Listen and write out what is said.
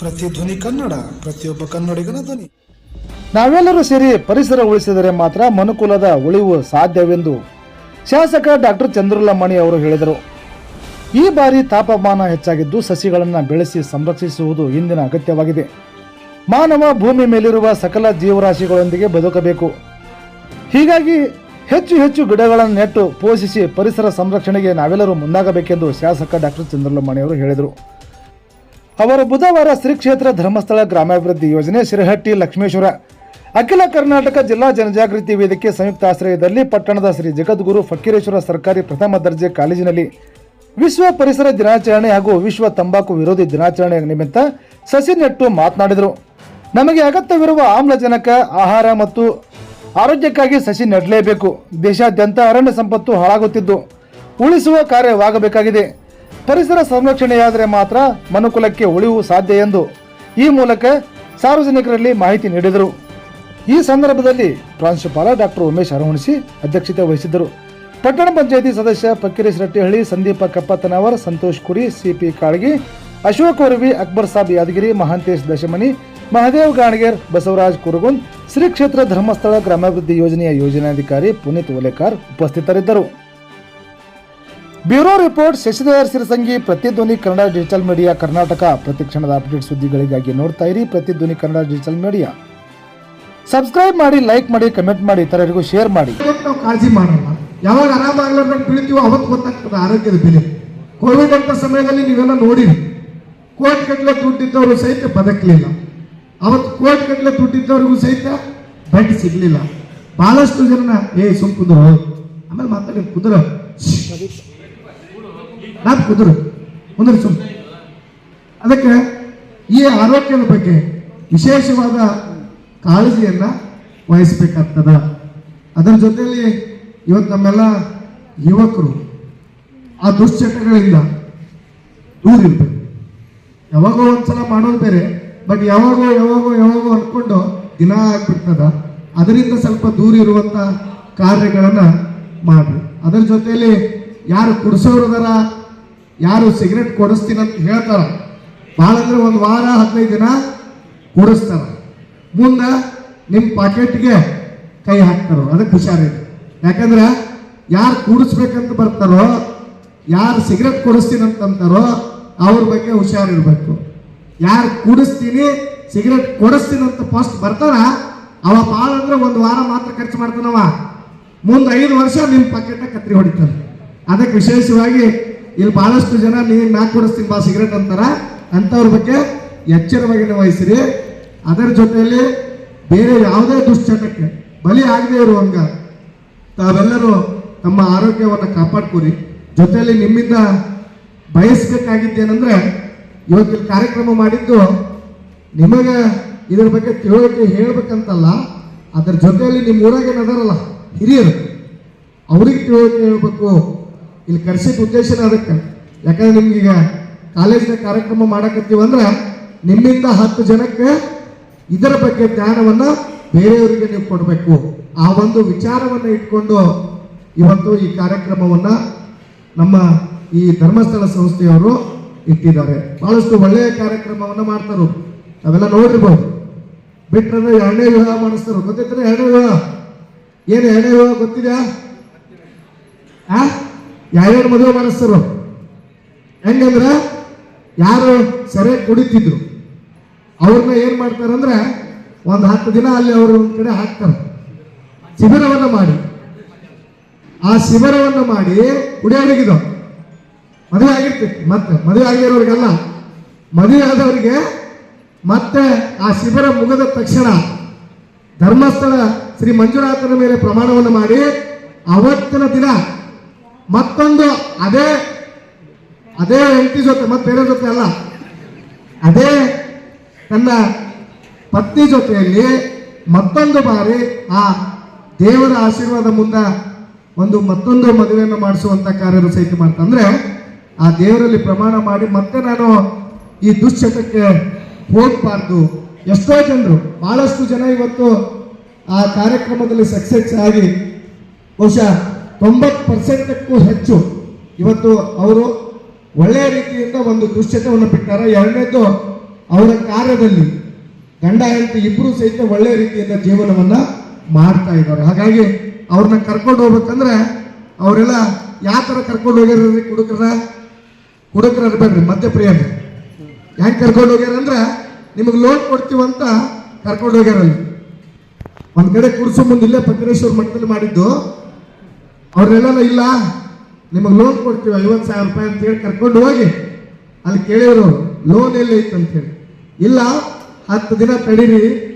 ಪ್ರತಿಧ್ವನಿ ಕನ್ನಡ, ಪ್ರತಿಯೊಬ್ಬ ಕನ್ನಡಿಗನ ಧ್ವನಿ. ನಾವೆಲ್ಲರೂ ಸೇರಿ ಪರಿಸರ ಉಳಿಸಿದರೆ ಮಾತ್ರ ಮನುಕುಲದ ಉಳಿವು ಸಾಧ್ಯವೆಂದು ಶಾಸಕ ಡಾಕ್ಟರ್ ಚಂದ್ರಲಮಣಿ ಅವರು ಹೇಳಿದರು. ಈ ಬಾರಿ ತಾಪಮಾನ ಹೆಚ್ಚಾಗಿದ್ದು ಸಸಿಗಳನ್ನು ಬೆಳೆಸಿ ಸಂರಕ್ಷಿಸುವುದು ಇಂದಿನ ಅಗತ್ಯವಾಗಿದೆ. ಮಾನವ ಭೂಮಿ ಮೇಲಿರುವ ಸಕಲ ಜೀವರಾಶಿಗಳೊಂದಿಗೆ ಬದುಕಬೇಕು. ಹೀಗಾಗಿ ಹೆಚ್ಚು ಹೆಚ್ಚು ಗಿಡಗಳನ್ನು ನೆಟ್ಟು ಪೋಷಿಸಿ ಪರಿಸರ ಸಂರಕ್ಷಣೆಗೆ ನಾವೆಲ್ಲರೂ ಮುಂದಾಗಬೇಕೆಂದು ಶಾಸಕ ಡಾಕ್ಟರ್ ಚಂದ್ರಲಮಣಿ ಅವರು ಹೇಳಿದರು. ಅವರು ಬುಧವಾರ ಶ್ರೀ ಕ್ಷೇತ್ರ ಧರ್ಮಸ್ಥಳ ಗ್ರಾಮಾಭಿವೃದ್ಧಿ ಯೋಜನೆ ಶಿರಹಟ್ಟಿ ಲಕ್ಷ್ಮೇಶ್ವರ. ಅಖಿಲ ಕರ್ನಾಟಕ ಜಿಲ್ಲಾ ಜನಜಾಗೃತಿ ವೇದಿಕೆ ಸಂಯುಕ್ತ ಆಶ್ರಯದಲ್ಲಿ ಪಟ್ಟಣದ ಶ್ರೀ ಜಗದ್ಗುರು ಫಕ್ಕೀರೇಶ್ವರ ಸರ್ಕಾರಿ ಪ್ರಥಮ ದರ್ಜೆ ಕಾಲೇಜಿನಲ್ಲಿ ವಿಶ್ವ ಪರಿಸರ ದಿನಾಚರಣೆ ಹಾಗೂ ವಿಶ್ವ ತಂಬಾಕು ವಿರೋಧಿ ದಿನಾಚರಣೆ ನಿಮಿತ್ತ ಸಸಿ ನೆಟ್ಟು ಮಾತನಾಡಿದರು. ನಮಗೆ ಅಗತ್ಯವಿರುವ ಆಮ್ಲಜನಕ, ಆಹಾರ ಮತ್ತು ಆರೋಗ್ಯಕ್ಕಾಗಿ ಸಸಿ ನೆಡಲೇಬೇಕು. ದೇಶಾದ್ಯಂತ ಅರಣ್ಯ ಸಂಪತ್ತು ಹಾಳಾಗುತ್ತಿದ್ದು, ಉಳಿಸುವ ಕಾರ್ಯವಾಗಬೇಕಾಗಿದೆ. ಪರಿಸರ ಸಂರಕ್ಷಣೆಯಾದರೆ ಮಾತ್ರ ಮನುಕುಲಕ್ಕೆ ಉಳಿವು ಸಾಧ್ಯ ಎಂದು ಈ ಮೂಲಕ ಸಾರ್ವಜನಿಕರಲ್ಲಿ ಮಾಹಿತಿ ನೀಡಿದರು. ಈ ಸಂದರ್ಭದಲ್ಲಿ ಪ್ರಾಂಶುಪಾಲ ಡಾಕ್ಟರ್ ಉಮೇಶ್ ಅರವಣಿಸಿ ಅಧ್ಯಕ್ಷತೆ ವಹಿಸಿದ್ದರು. ಪಟ್ಟಣ ಪಂಚಾಯಿತಿ ಸದಸ್ಯ ಪಕ್ಕಿರೇಶ್ ರಟ್ಟಿಹಳ್ಳಿ, ಸಂದೀಪ ಕಪ್ಪತ್ತನವರ್, ಸಂತೋಷ್ ಕುರಿ, ಸಿಪಿ ಕಾಳಗಿ, ಅಶೋಕ್ ಉರ್ವಿ ಅಕ್ಬರ್ ಸಾಬ್ ಯಾದಗಿರಿ, ಮಹಾಂತೇಶ್ ದಶಮನಿ, ಮಹದೇವ್ ಗಾಣಗೇರ್, ಬಸವರಾಜ್ ಕುರುಗುಂದ್ ಶ್ರೀ ಕ್ಷೇತ್ರ ಧರ್ಮಸ್ಥಳ ಗ್ರಾಮಾಭಿವೃದ್ಧಿ ಯೋಜನೆಯ ಯೋಜನಾಧಿಕಾರಿ ಪುನೀತ್ ಓಲೇಕಾರ್ ಉಪಸ್ಥಿತರಿದ್ದರು. Bureau report Shashidhar Sirasangi Pratidhvani Kannada digital media Karnataka. ಪ್ರತಿಕ್ಷಣದ ಅಪ್ಡೇಟ್ ಸುದ್ದಿಗಳಿಗಾಗಿ ನೋಡ್ತಾ ಇರಿ Pratidhvani Kannada digital media. Subscribe ಮಾಡಿ, ಲೈಕ್ ಮಾಡಿ, ಕಮೆಂಟ್ ಮಾಡಿ, ಇತರರಿಗೂ ಶೇರ್ ಮಾಡಿ. ನಾವು ಕಾಳಜಿ ಮಾಡಲ್ಲ ಯಾವಾಗ ಆರಾಮಾಗ್ಲಾರ್ದಂಗೆ ಬೀಳ್ತೀವೋ ಅವತ್ತು ಗೊತ್ತಾಗ್ತದೆ ಆರೋಗ್ಯದ ಬೆಲೆ. ಕೋವಿಡ್ ಅಂತ ಸಮಯದಲ್ಲಿ ನೀವೆಲ್ಲ ನೋಡಿರಿ. ಕೋಟ್ ಗಟ್ಟಲೆ ದುಡ್ಡಿದ್ದವರು ಸಹಿತ ಬದುಕಲಿಲ್ಲ. ಅವತ್ತು ಕೋಟ್ ಗಟ್ಟಲೆ ದುಡ್ಡಿದ್ದವ್ರಿಗೂ ಸಹಿತ ಬೆಡ್ ಸಿಗ್ಲಿಲ್ಲ. ಬಹಳಷ್ಟು ಜನ ಏ ಸುಮ್ ಕುದುರು. ಆಮೇಲೆ ಮಾತಾಡಿ, ಕುದುರ. ನಾತ್ ಕುದುರು. ಕುದುರು ಸುಮ್ಮನೆ ಅದಕ್ಕೆ ಈ ಆರೋಗ್ಯದ ಬಗ್ಗೆ ವಿಶೇಷವಾದ ಕಾಳಜಿಯನ್ನ ವಹಿಸ್ಬೇಕಾಗ್ತದ. ಅದರ ಜೊತೆಯಲ್ಲಿ ಇವತ್ತು ನಮ್ಮೆಲ್ಲ ಯುವಕರು ಆ ದುಶ್ಚಟಗಳಿಂದ ದೂರ ಇರ್ಬೇಕು. ಯಾವಾಗೋ ಒಂದ್ಸಲ ಮಾಡೋದು ಬೇರೆ, ಬಟ್ ಯಾವಾಗೋ ಯಾವಾಗೋ ಯಾವಾಗೋ ಅನ್ಕೊಂಡು ದಿನ ಆಗ್ಬಿಡ್ತದ. ಅದರಿಂದ ಸ್ವಲ್ಪ ದೂರ ಇರುವಂತ ಕಾರ್ಯಗಳನ್ನ ಮಾಡ್ರಿ. ಅದರ ಜೊತೆಯಲ್ಲಿ ಯಾರು ಕುಡಿಸೋರದಾರ ಯಾರು ಸಿಗರೆಟ್ ಕೊಡಿಸ್ತೀನಿ ಅಂತ ಹೇಳ್ತಾರ. ಭಾಳ ಅಂದ್ರೆ ಒಂದು ವಾರ, ಹದಿನೈದು ದಿನ ಕೊಡಿಸ್ತಾರ. ಮುಂದ ನಿಮ್ಮ ಪಾಕೆಟ್ಗೆ ಕೈ ಹಾಕ್ತಾರೋ. ಅದಕ್ಕೆ ಹುಷಾರಿರಿ. ಯಾಕಂದ್ರೆ ಯಾರು ಕೂಡಿಸ್ಬೇಕಂತ ಬರ್ತಾರೋ, ಯಾರು ಸಿಗರೆಟ್ ಕೊಡಿಸ್ತೀನಿ ಅಂತಂತಾರೋ, ಅವ್ರ ಬಗ್ಗೆ ಹುಷಾರಿರ್ಬೇಕು. ಯಾರು ಕೂಡಿಸ್ತೀನಿ, ಸಿಗರೆಟ್ ಕೊಡಿಸ್ತೀನಿ ಅಂತ ಫಸ್ಟ್ ಬರ್ತಾರ, ಅವ ಭಾಳ ಅಂದ್ರೆ ಒಂದು ವಾರ ಮಾತ್ರ ಖರ್ಚು ಮಾಡ್ತಾನವ. ಮುಂದೆ ಐದು ವರ್ಷ ನಿಮ್ಮ ಪಾಕೆಟ್ನ ಕತ್ರಿ ಹೊಡಿತಾನೆ. ಅದಕ್ಕೆ ವಿಶೇಷವಾಗಿ ಇಲ್ಲಿ ಬಹಳಷ್ಟು ಜನ ನೀವು ನಾಲ್ಕು ಕೊಡಿಸ್ತೀನಿ ಬಾ ಸಿಗರೇಟ್ ಅಂತಾರ. ಅಂಥವ್ರ ಬಗ್ಗೆ ಎಚ್ಚರವಾಗಿ ವಹಿಸಿರಿ. ಅದರ ಜೊತೆಯಲ್ಲಿ ಬೇರೆ ಯಾವುದೇ ದುಶ್ಚಟಕ್ಕೆ ಬಲಿ ಆಗದೆ ಇರುವಂಗ ತಾವೆಲ್ಲರೂ ತಮ್ಮ ಆರೋಗ್ಯವನ್ನು ಕಾಪಾಡ್ಕೊರಿ. ಜೊತೆಯಲ್ಲಿ ನಿಮ್ಮಿಂದ ಬಯಸ್ಬೇಕಾಗಿದ್ದೇನೆಂದ್ರೆ, ಇವತ್ತು ಇಲ್ಲಿ ಕಾರ್ಯಕ್ರಮ ಮಾಡಿದ್ದು ನಿಮಗೆ ಇದ್ರ ಬಗ್ಗೆ ತಿಳುವಳಿಕೆ ಹೇಳ್ಬೇಕಂತಲ್ಲ, ಅದರ ಜೊತೆಯಲ್ಲಿ ನಿಮ್ಮ ಊರಾಗ ಅದಾರಲ್ಲ ಹಿರಿಯರು. ಅವ್ರಿಗೆ ತಿಳುವಳಿಕೆ ಹೇಳ್ಬೇಕು. ಇಲ್ಲಿ ಕರ್ಸಿದ ಉದ್ದೇಶನ ಅದಕ್ಕೆ. ಯಾಕಂದ್ರೆ ನಿಮ್ಗೀಗ ಕಾಲೇಜಿನ ಕಾರ್ಯಕ್ರಮ ಮಾಡಕತ್ತೀವಂದ್ರೆ ನಿಮ್ಮಿಂದ ಹತ್ತು ಜನಕ್ಕೆ ಇದರ ಬಗ್ಗೆ ಜ್ಞಾನವನ್ನ ಬೇರೆಯವರಿಗೆ ನೀವು ಕೊಡಬೇಕು. ಆ ಒಂದು ವಿಚಾರವನ್ನ ಇಟ್ಕೊಂಡು ಇವತ್ತು ಈ ಕಾರ್ಯಕ್ರಮವನ್ನ ನಮ್ಮ ಈ ಧರ್ಮಸ್ಥಳ ಸಂಸ್ಥೆಯವರು ಇಟ್ಟಿದ್ದಾರೆ. ಬಹಳಷ್ಟು ಒಳ್ಳೆಯ ಕಾರ್ಯಕ್ರಮವನ್ನ ಮಾಡ್ತಾರು. ಅವೆಲ್ಲ ನೋಡಿರ್ಬೋದು. ಬಿಟ್ಟರೆ ಎರಡನೇ ವಿವಾಹ ಮಾಡಿಸ್ತಾರೆ? ಗೊತ್ತಿದ್ರೆ ಎರಡನೇ ವಿವಾಹ? ಏನು ಎರಡನೇ ವಿವಾಹ? ಗೊತ್ತಿದ್ಯಾ? ಯಾರ್ಯಾರು ಮದುವೆ ಮಾಡಿಸ್ತಾರೋ? ಹೆಂಗಂದ್ರೆ ಯಾರು ಸೆರೆ ಕುಡಿತಿದ್ರು. ಅವ್ರನ್ನ ಏನ್ ಮಾಡ್ತಾರಂದ್ರೆ ಒಂದು ಹತ್ತು ದಿನ ಅಲ್ಲಿ ಅವರು ಒಂದ್ ಕಡೆ ಹಾಕ್ತಾರೆ. ಶಿಬಿರವನ್ನ ಮಾಡಿ. ಆ ಶಿಬಿರವನ್ನ ಮಾಡಿ ಕುಡಿಯೋರಿಗಿದು ಮದುವೆ ಆಗಿರ್ತೈತಿ. ಮತ್ತೆ ಮದುವೆ ಆಗಿರೋರಿಗೆಲ್ಲ ಮದುವೆ ಆದವರಿಗೆ ಮತ್ತೆ ಆ ಶಿಬಿರ ಮುಗಿದ ತಕ್ಷಣ ಧರ್ಮಸ್ಥಳ ಶ್ರೀ ಮಂಜುನಾಥನ ಮೇಲೆ ಪ್ರಮಾಣವನ್ನು ಮಾಡಿ ಅವತ್ತಿನ ದಿನ ಮತ್ತೊಂದು, ಅದೇ ಅದೇ ಹೆಂಡತಿ ಜೊತೆ, ಮತ್ತೆ ಬೇರೆ ಜೊತೆ ಅಲ್ಲ. ಅದೇ ತನ್ನ ಪತ್ನಿ ಜೊತೆಯಲ್ಲಿ ಮತ್ತೊಂದು ಬಾರಿ ಆ ದೇವರ ಆಶೀರ್ವಾದ ಮುಂದ ಒಂದು ಮತ್ತೊಂದು ಮದುವೆಯನ್ನು ಮಾಡಿಸುವಂತ ಕಾರ್ಯರು ಸಹಿತ ಮಾಡ್ತಂದ್ರೆ ಆ ದೇವರಲ್ಲಿ ಪ್ರಮಾಣ ಮಾಡಿ ಮತ್ತೆ ನಾನು ಈ ದುಶ್ಚಟಕ್ಕೆ ಹೋಗ್ಬಾರ್ದು. ಎಷ್ಟೋ ಜನರು, ಬಹಳಷ್ಟು ಜನ ಇವತ್ತು ಆ ಕಾರ್ಯಕ್ರಮದಲ್ಲಿ ಸಕ್ಸಸ್ ಆಗಿ ಬಹುಶಃ ತೊಂಬತ್ತು ಪರ್ಸೆಂಟಕ್ಕೂ ಹೆಚ್ಚು ಇವತ್ತು ಅವರು ಒಳ್ಳೆಯ ರೀತಿಯಿಂದ ಒಂದು ದುಶ್ಚಟವನ್ನು ಬಿಟ್ಟಾರೆ. ಎರಡನೇದು ಅವರ ಕಾರ್ಯದಲ್ಲಿ ಗಂಡ, ಹೆಂಡತಿ ಇಬ್ಬರು ಸಹಿತ ಒಳ್ಳೆಯ ರೀತಿಯಿಂದ ಜೀವನವನ್ನ ಮಾಡ್ತಾ ಇದ್ದಾರೆ. ಹಾಗಾಗಿ ಅವ್ರನ್ನ ಕರ್ಕೊಂಡು ಹೋಗ್ಬೇಕಂದ್ರೆ ಅವರೆಲ್ಲ ಯಾವ ಥರ ಕರ್ಕೊಂಡು ಹೋಗ್ಯಾರ್ರಿ ಕುಡುಕರ ಕುಡುಕರ ಇರ್ಬೇಡ್ರಿ ಪ್ರಿಯ ಯಾಕೆ ಕರ್ಕೊಂಡು ಹೋಗ್ಯಾರಂದ್ರೆ ನಿಮಗೆ ಲೋನ್ ಕೊಡ್ತೀವಂತ ಕರ್ಕೊಂಡು ಹೋಗ್ಯಾರಲ್ಲಿ. ಒಂದ್ ಕಡೆ ಕುಡಿಸೋ ಮುಂದೆ ಇಲ್ಲೇ ಮಠದಲ್ಲಿ ಮಾಡಿದ್ದು. ಅವ್ರನ್ನೆಲ್ಲ ಇಲ್ಲ. ನಿಮಗೆ ಲೋನ್ ಕೊಡ್ತೀವಿ, ಐವತ್ತು ಸಾವಿರ ರೂಪಾಯಿ ಅಂತ ಹೇಳಿ ಕರ್ಕೊಂಡು ಹೋಗಿ. ಅಲ್ಲಿ ಕೇಳಿದ್ರು ಲೋನ್ ಎಲ್ಲಿ ಐತೆ ಅಂತ ಹೇಳಿ? ಇಲ್ಲ, ಹತ್ತು ದಿನ ತಡೀರಿ